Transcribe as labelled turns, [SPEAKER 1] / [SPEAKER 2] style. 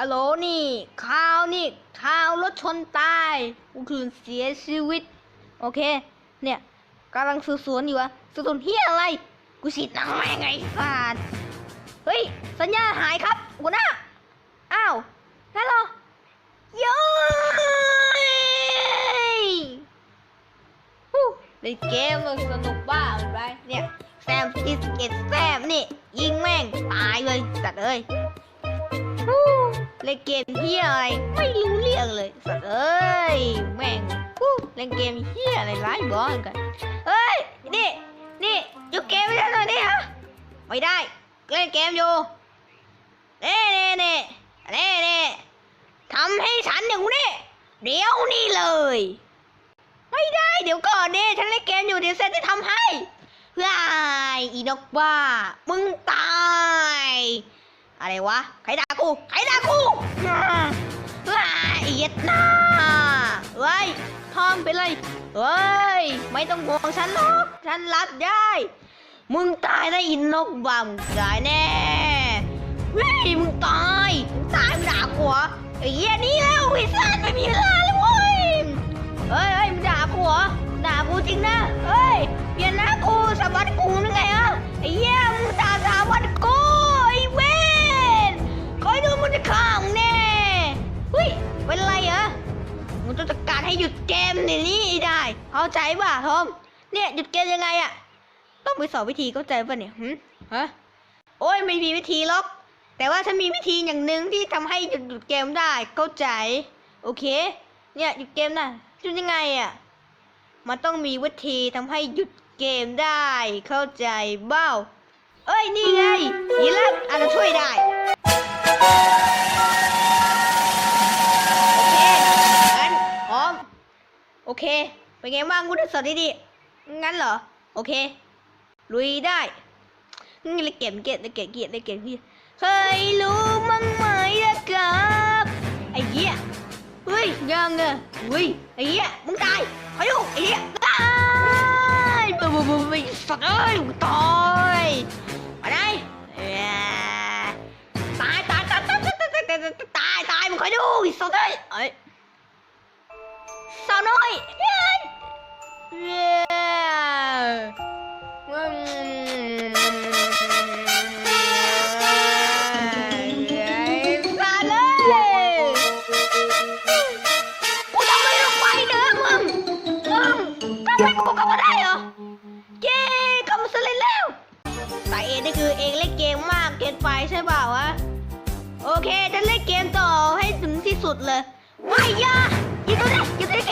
[SPEAKER 1] ฮัลโหลนี่ข่าวนี่ข่าวรถชนตายกูคืนเสียชีวิต โอเค เนี่ยกำลังสืบสวนอยู่อะสืบสวนเฮียอะไร กูฉีดหนังแม่งไงสัตว์เฮ้ย สัญญาณหายครับหัวหน้า อ้าวฮัลโหลโย้ยฮู้เล่นเกมมันสนุกบ้าอะไปเนี่ยแซมดิสเก็ตแซมนี่ ยิงแม่ง ตายเลยสัตว์เอ้ยฮู้ เล่นเกมเฮียอะไรไม่รู้เรื่องเลยสัตว์เอ้ยแม่งฮู้เล่นเกมเฮียอะไรร้ายบอลกันเฮ้ยนี่นี่หยุดเกมไม่ได้หน่อยดิฮะไม่ได้เล่นเกมอยู่เน่เน่เน่เน่เน่ทำให้ฉันอย่างนี้เดี๋ยวนี้เลย ไม่ได้เดี๋ยวก่อนเน่ฉันเล่นเกมอยู่เดี๋ยวเซนจะทำให้เพื่อไอ้อีนกบ้ามึง อะไรวะ ใครด่ากู ใครด่ากูเพื่อไอ้เหี้ย็ดหน้าเฮ้ยทอมเป็นไรเฮ้ย ไม่ต้องห่วงฉันหรอก ฉันรับได้ มึงตายได้อินนกบ้ามึงตายแน่เฮ้ยมึงตายมึงตายมึงด่ากูเหรอไอ้เหี้ยนี่แล้วไอ้สัตว์ไม่มีเวลาเลยเว้ยเฮ้ยเฮ้ยมึงด่ากูเหรอด่ากูจริงนะเฮ้ยเปลี่ยนหน้า เป็นไรเหรอมึงต้องจัดการให้หยุดเกมในนี้ได้ เข้าใจป่ะทอม เนี่ยหยุดเกมยังไงอะต้องไปสอนวิธีเข้าใจป่ะเนี่ยหึฮะ โอ้ยไม่มีวิธีหรอก แต่ว่าฉันมีวิธีอย่างหนึ่งที่ทำให้หยุดหยุดเกมได้ เข้าใจ โอเค เนี่ยหยุดเกมได้หยุดยังไงอะมันต้องมีวิธีทำให้หยุดเกมได้ เข้าใจเบ้า เอ้ยนี่ไงยีรับอาจจะช่วยได้ อเค เป็นไงบ้างกูทดสอบดีๆงั้นเหรอ โอเค ลุยได้นี่เลยเก็บเก็บเลยเก็บเก็บเลยเก็บพี่เคยรู้มั้งไหมนะครับไอ้เหี้ยเฮ้ยยังอะเฮ้ยไอ้เหี้ยมึงตายไอ้ลูไอ้เหี้ยตายบูบูบูไม่สัตว์เอ้ยมึงตายอะไรตายตายตายตายตายตายมึงคอยดูสัตว์เอ้ย สาวน้อยเฮ้ยเย้กูทำไมต้องไปเด้อมึงมึงทำไมกูกลับมาได้เหรอ เย้กลับมาสำเร็จแล้วสาเหตุนี่คือเองเล่นเกมมากเกินไปใช่เปล่าวะ โอเค จะเล่นเกมต่อให้ถึงที่สุดเลย ไม่ยา ゆとりゆとり